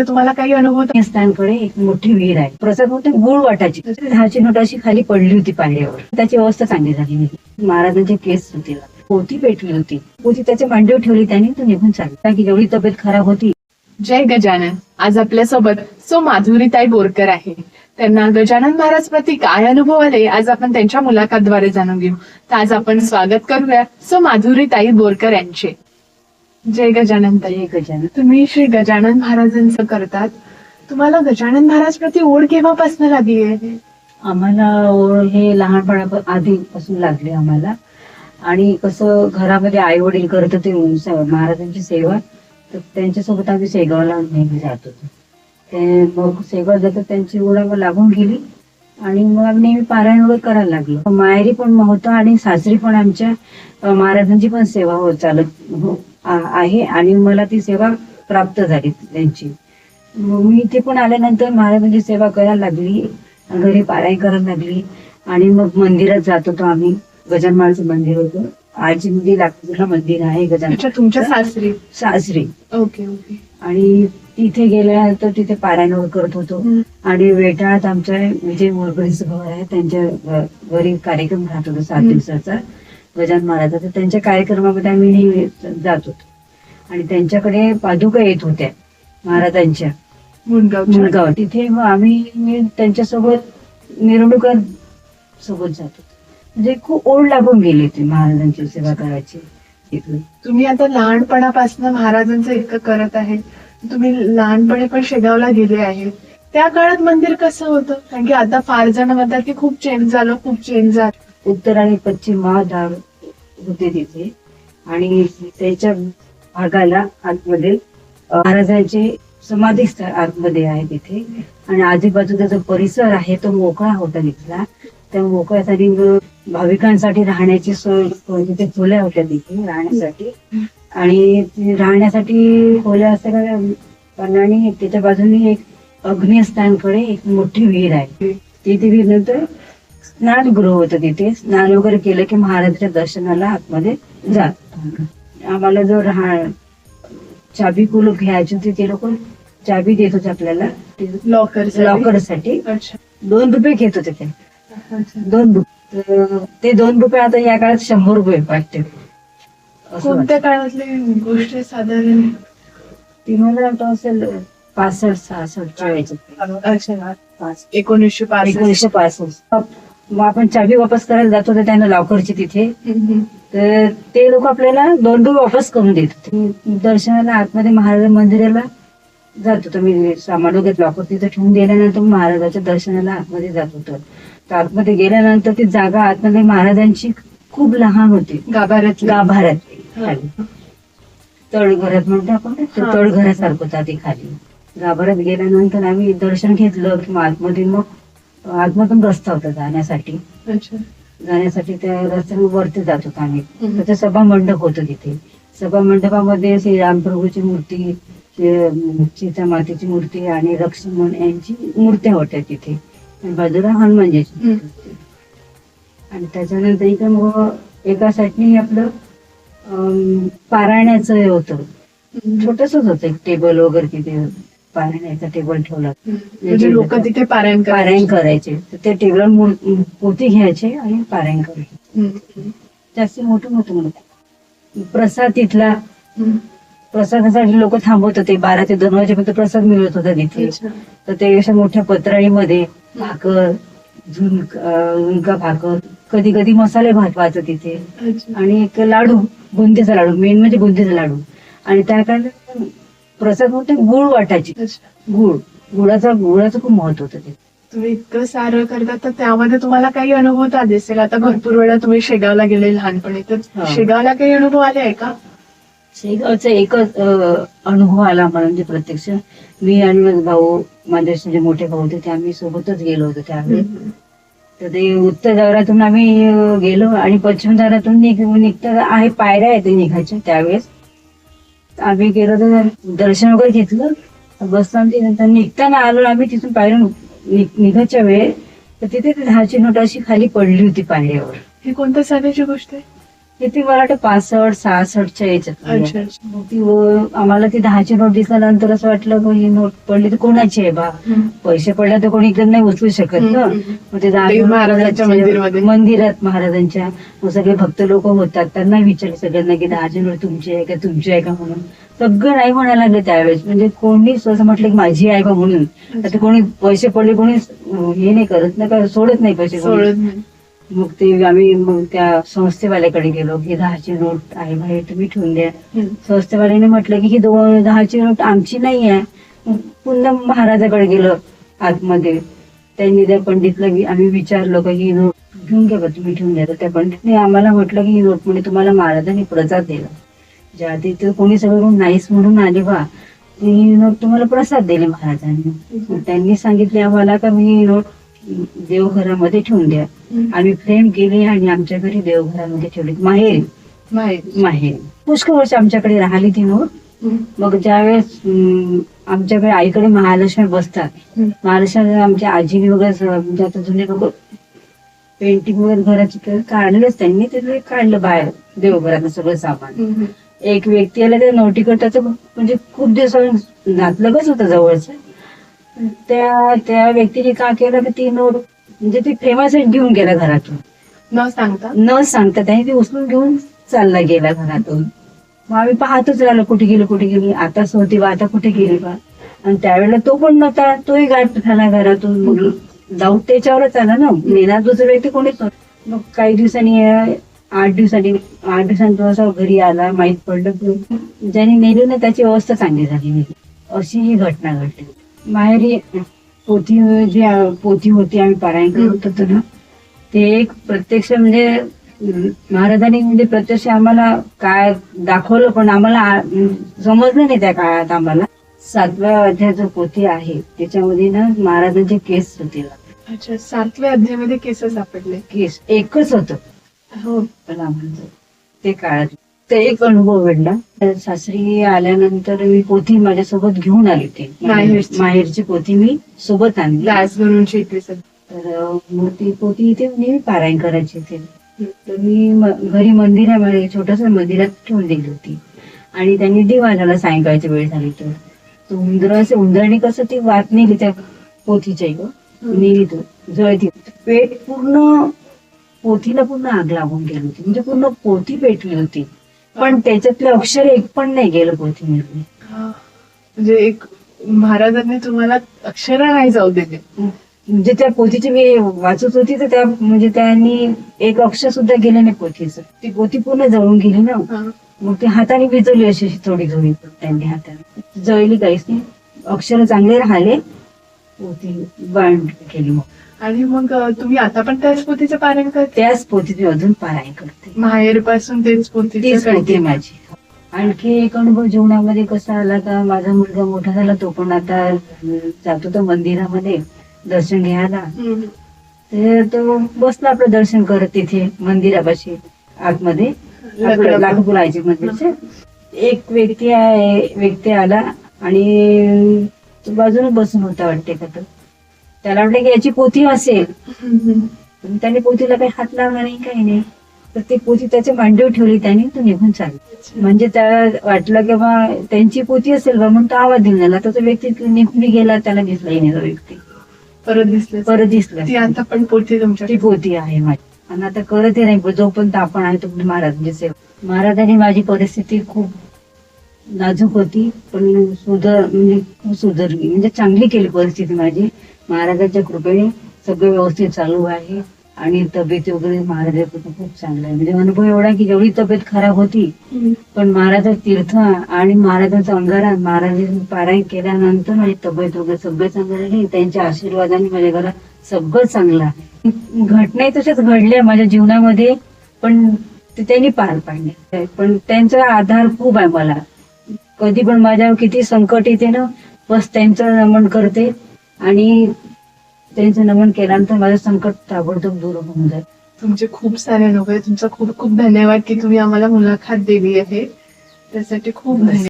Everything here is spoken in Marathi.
तर तुम्हाला काही अनुभव स्थानकडे एक मोठी विहीर आहे. प्रसाद होते गुळ वाटाची तर दहाची नोट अशी खाली पडली होती पाण्यावर त्याची अवस्था चांगली झाली नाही. महाराजांचे केस होते पोती पेटली होती. पोती त्याच्या मांडीवर ठेवली. त्याने तो निघून चालला. की जेवढी तब्येत खराब होती. जय गजानन. आज आपल्यासोबत सो माधुरीताई बोरकर आहे. त्यांना गजानन महाराज प्रती काय अनुभव आले आज आपण त्यांच्या मुलाखतद्वारे जाणून घेऊ. तर आज आपण स्वागत करूया सो माधुरीताई बोरकर यांचे. जय गजानन जय गजानन. तुम्ही श्री गजानन महाराजांचं करतात. तुम्हाला गजानन महाराज प्रती ओढ केव्हापासून लागली आहे? आम्हाला ओळ हे लहानपणा आधीपासून लागले आम्हाला. आणि कसं घरामध्ये आई वडील करत होते महाराजांची सेवा. तर त्यांच्यासोबत आम्ही शेगावला नेहमी जात होतो. ते मग शेगाव जातात त्यांची ओढ लागून गेली. आणि मग आम्ही नेहमी पारायण वगैरे करायला लागलो. माहेरी पण होतं आणि सासरी पण आमच्या महाराजांची पण सेवा होत चालत हो- आहे आणि मला ती सेवा प्राप्त झाली त्यांची. मग मी इथे पण आल्यानंतर महाराजांची सेवा करायला लागली घरी पारायण करायला लागली आणि मग मंदिरात जात होतो आम्ही. गजानमाळचं मंदिर होतं. आजी मध्ये लागतं मंदिर आहे गजान तुमच्या सासरी? सासरी. Okay okay. आणि तिथे गेल्यानंतर तिथे पारायण करत होतो. आणि वेटाळात आमच्या विजय मोरगडीचं घर आहे. त्यांच्या घरी कार्यक्रम राहत होता सात. दिवसाचा. गजान महाराजाचा. त्यांच्या कार्यक्रमामध्ये आम्ही नेहमी जात होतो. आणि त्यांच्याकडे पादुका येत होत्या महाराजांच्या. मुनगाव. मुलगाव तिथे मग आम्ही त्यांच्यासोबत मिरवणुका सोबत जात होतो. म्हणजे खूप ओढ लागून गेली होती महाराजांची सेवा करायची. तुम्ही आता लहानपणापासून महाराजांचं इतकं करत आहे तुम्ही लहानपणी पण शेगावला गेले आहेत त्या काळात मंदिर कसं होतं? कारण की आता फार जण म्हणतात की खूप चेंज झालं खूप चेंज झालं. उत्तर आणि पश्चिम महाद्वार होते तिथे. आणि त्याच्या भागाला आतमध्ये महाराजांचे समाधी स्थळ आतमध्ये आहे तिथे. आणि आजूबाजूचा जो परिसर आहे तो मोकळा होता तिथला. त्या मोकळ्यासाठी भाविकांसाठी राहण्याची सोय तिथे खुल्या होत्या तिथे राहण्यासाठी. आणि राहण्यासाठी खोल्या असल्या कारणाने त्याच्या बाजूने एक अग्निस्थानकडे एक मोठी विहीर आहे. तिथे विहीर नंतर स्नानगृह होतं तिथे. स्नान वगैरे केलं की महाराजांच्या दर्शनाला आतमध्ये जात. आम्हाला जो राहा चाबी कुलूप घ्यायची होती ते लोक चाबी देत होते आपल्याला. लॉकर लॉकरसाठी दोन रुपये घेत होते ते. दोन रुपये ते दोन रुपये आता या काळात शंभर रुपये वाटतं. कोणत्या काळातली गोष्ट आहे साधारण? ती मला वाटतं असेल पासष्ट अच्छा पाच. एकोणीसशे पासष्ट. मग आपण चाबी वापस करायला जात होते त्यांना लॉकरची तिथे. तर ते लोक आपल्याला दोन रुपये वापस करून देत होते. दर्शनाला आतमध्ये महाराज मंदिराला जात होतो. मी सामान वगैरे लॉकर तिथे ठेवून दिल्यानंतर महाराजाच्या दर्शनाला आतमध्ये जात होतो. तर आतमध्ये गेल्यानंतर ती जागा आतमध्ये महाराजांची खूप लहान होती. गाभाऱ्यात गाभाऱ्यात खाली. तळघरात म्हणतो आपण ते खाली. गाभाऱ्यात गेल्यानंतर आम्ही दर्शन घेतलं की आतमध्ये मग आतमधून रस्ता होता जाण्यासाठी. जाण्यासाठी त्या रस्त्याने वरती जात होतो आम्ही. हम्म. तर ते सभा मंडप होतं तिथे. सभा मंडपामध्ये श्री रामप्रभूची मूर्ती सीता मातेची मूर्ती आणि लक्ष्मण यांची मूर्त्या होत्या तिथे. बाजूला हनुमानजीची. आणि त्याच्यानंतर इकडे मग एका साईडने आपलं पारायणाचं हे होतं. छोटसच होतं एक टेबल वगैरे तिथे पारायणाचा टेबल ठेवला. म्हणजे लोक तिथे पारायण पारायण करायचे. तर ते टेबल पोती घ्यायचे आणि पारायण करायचे. जास्त मोठं मोठं मोठं प्रसाद तिथला. प्रसादासाठी लोक थांबवत होते. बारा ते दोन वाजेपर्यंत प्रसाद मिळत होता तिथे. तर ते अशा मोठ्या पत्राळीमध्ये भाकर झुणक झुणका भाकर कधी कधी मसाले भात व्हायचं तिथे. आणि एक लाडू बुंदीचा लाडू मेन म्हणजे बुंदीचा लाडू आणि त्या कारण प्रसाद म्हणते गुळ वाटायची. गुळ गुळाचा गुळाचं खूप महत्त्व होतं ते तुम्ही इतकं सारं करता तर त्यामध्ये तुम्हाला काही अनुभव असेल आता भरपूर वेळा तुम्ही शेगावला गेले लहानपणी तर. शेगावला काही अनुभव आले आहे का शेगावचा एकच अनुभव आला मला म्हणजे प्रत्यक्ष. मी आणि माझा भाऊ माझे जे मोठे भाऊ होते ते आम्ही सोबतच गेलो होतो त्यावेळी. तर ते उत्तर दारातून आम्ही गेलो आणि पश्चिम दारातून निघ निघता आहे पायऱ्या आहेत निघायच्या त्यावेळेस. आम्ही गेलो तर दर्शन वगैरे घेतलं. बसताना नंतर निघताना आलो आम्ही तिथून पायऱ्या निघ- निघायच्या वेळेस. तर तिथे दहाची नोट अशी खाली पडली होती पायऱ्यावर. ही कोणत्या सालीची गोष्ट आहे? किती मला वाटतं पासष्ट सहासष्टच्या याच्यात ती आम्हाला ती दहाची नोट दिसल्यानंतर असं वाटलं की ही नोट पडली तर कोणाची आहे बा. पैसे पडले तर कोणी एकदम नाही उचलू शकत ना. मग ते महाराजांच्या. मंदिरात महाराजांच्या. मग सगळे भक्त लोक होतात त्यांना विचारलं सगळ्यांना की दहाची नोट तुमची आहे का तुमची आहे का म्हणून. सगळं नाही म्हणायला लागलं त्यावेळेस. म्हणजे कोणीच असं म्हटलं की माझी आहे का म्हणून. आता कोणी पैसे पडले कोणी हे नाही करत ना का सोडत नाही पैसे कोणी. सोडत नाही. मग ते आम्ही मग त्या संस्थेवाल्याकडे गेलो. की दहाची नोट आहे बाहेर तुम्ही ठेवून द्या. संस्थेवाल्याने म्हटलं की ही दोन दहाची नोट आमची नाही आहे. मग पुन्हा महाराजाकडे गेलो आतमध्ये. त्यांनी त्या पंडितला आम्ही विचारलं की ही नोट घेऊन घ्या बा तुम्ही ठेवून द्या. तर त्या पंडितने आम्हाला म्हटलं की ही नोट म्हणजे तुम्हाला महाराजांनी प्रसाद दिला. ज्या आधी तर कोणी सगळं नाहीच म्हणून आले बा. ही नोट तुम्हाला प्रसाद दिले महाराजांनी. त्यांनी सांगितले आम्हाला का मी ही नोट देवघरामध्ये ठेवून द्या. आम्ही फ्रेम केली आणि आमच्या घरी देवघरामध्ये ठेवली. माहेरी. माहेरी. पुष्कळ वर्ष आमच्याकडे राहिली ती हम्म. मग ज्यावेळेस आमच्याकडे आईकडे महालक्ष्मी बसतात. महालक्ष्मी आमच्या आजीने वगैरे म्हणजे आता जुने लोक पेंटिंग वगैरे घराची काढलेच त्यांनी ते काढलं बाहेर देवघरात सगळं सामान. एक व्यक्ती आला त्या नोटीकडे त्याचं म्हणजे खूप दिवस नातलगच होतं जवळचं. त्या त्या व्यक्तीने का केलं की ती नोट म्हणजे ती फेमस घेऊन गेला घरातून. न सांगता? न सांगता त्याने ती उचलून घेऊन चालला गेला घरातून. मग आम्ही पाहतच राहिलो कुठे गेलो कुठे गेली. आताच होती बा आता कुठे गेली बा. आणि त्यावेळेला तो पण नव्हता तोही गायब झाला घरातून. मग डाऊट त्याच्यावरच आला ना. नेणार दुसरा व्यक्ती कोणीच मग काही दिवसांनी आठ दिवसांनी आठ दिवसांनी तो असा घरी आला माहीत पडलं. ज्याने नेली ना त्याची अवस्था चांगली झाली. अशी ही घटना घडली. माहेरी पोथी जी पोथी होती आम्ही पारायण करत होतो ना ते एक प्रत्यक्ष म्हणजे महाराजांनी म्हणजे प्रत्यक्ष आम्हाला काय दाखवलं पण आम्हाला समजलं नाही त्या काळात आम्हाला. सातव्या अध्यायाचं पोथी आहे त्याच्यामध्ये ना महाराजांचे केस होते. अच्छा सातव्या अध्यायामध्ये केस सापडले. केस एकच होतं. हो. पण आम्हाला ते काळात ते एक अनुभव घडला. सासरी आल्यानंतर मी पोथी माझ्यासोबत घेऊन आली होती. माहेरची. पोथी मी सोबत आणली. राजगुरूंची इथे सध्या तर मग ती पोथी इथे नेहमी पारायण करायची होती तर मी घरी मंदिरामध्ये छोटस मंदिरात ठेवून दिली होती. आणि त्यांनी दिवा झाला सायंकाळची वेळ झाली तर तो उंदर असे उंदराने कसं ती वाट नेली त्या पोथीच्या इकडं नेली तो जळती पेट पूर्ण पोथीला पूर्ण आग लागून गेली होती. म्हणजे पूर्ण पोथी पेटली होती. पण त्याच्यातले अक्षर एक पण नाही गेलं हा. म्हणजे एक महाराजांनी तुम्हाला अक्षर नाही जाऊ दिले. म्हणजे त्या पोथीची मी वाचत होती तर त्या म्हणजे त्यांनी एक अक्षर सुद्धा गेलं नाही पोथीचं. ती पोथी पूर्ण जळून गेली ना. मग ती हाताने भिजवली अशी अशी थोडी थोडी त्यांनी हाताने. जळली काहीच नाही. अक्षर चांगले राहिले. पोथी बांध केली मग. आणि मग तुम्ही आता पण त्याच पोथीचं पारायण करते? त्याच पोथीत मी अजून पारायण करते. माहेरपासून तेच पोथीचं तीच करते माझी. आणखी एक अनुभव जीवनामध्ये कसा आला का? माझा मुलगा मोठा झाला तो पण आता अं, जातो तो मंदिरामध्ये दर्शन घ्यायला. तर तो बसला आपलं दर्शन करत तिथे मंदिरापाशी आतमध्ये. लाकडं- मंदिरचे एक व्यक्ती आहे व्यक्ती आला आणि तो बाजूला बसून होता वाटते का तो? त्याला वाटलं की याची पोथी असेल. पण त्याने पोथीला काही हात लावला नाही काही नाही. तर ती पोथी त्याच्या मांडीवर ठेवली त्याने तो निघून चालला. म्हणजे त्याला वाटलं की बा त्यांची पोथी असेल बा म्हणून तो आवाज दिला तर तो व्यक्ती निघून गेला त्याला दिसलाही नाही तो व्यक्ती. परत दिसले. परत दिसला. ती आता पण पोथी तुमच्या ती पोथी आहे माझी. आणि आता करत नाही जोपर्यंत आपण आहे तोपर्यंत महाराजांची सेवा महाराजांनी माझी परिस्थिती खूप नाजूक होती पण सुधर म्हणजे खूप सुधारली. म्हणजे चांगली केली परिस्थिती माझी. महाराजांच्या कृपेने सगळं व्यवस्थित चालू आहे आणि तब्येत वगैरे महाराजांचं खूप चांगलं आहे. म्हणजे अनुभव एवढा आहे की जेवढी तब्येत खराब होती. पण महाराजा तीर्थ आणि महाराजांचं अंगारा महाराजांनी पारायण केल्यानंतर माझी तब्येत वगैरे सगळं चांगलं राहिली त्यांच्या आशीर्वादाने माझ्या घरात सगळं चांगलं आहे. घटनाही तशाच घडल्या माझ्या जीवनामध्ये पण ते त्यांनी पार पाडले. पण त्यांचा आधार खूप आहे मला. कधी पण माझ्यावर किती संकट येते ना बस त्यांचं नमन करते. आणि त्यांचं नमन केल्यानंतर माझं संकट ताबडतोब दूर होऊन जाईल. तुमचे खूप सारे अनुभव तुमचा खूप खूप धन्यवाद की तुम्ही आम्हाला मुलाखत दिली आहे. त्यासाठी खूप धन्यवाद.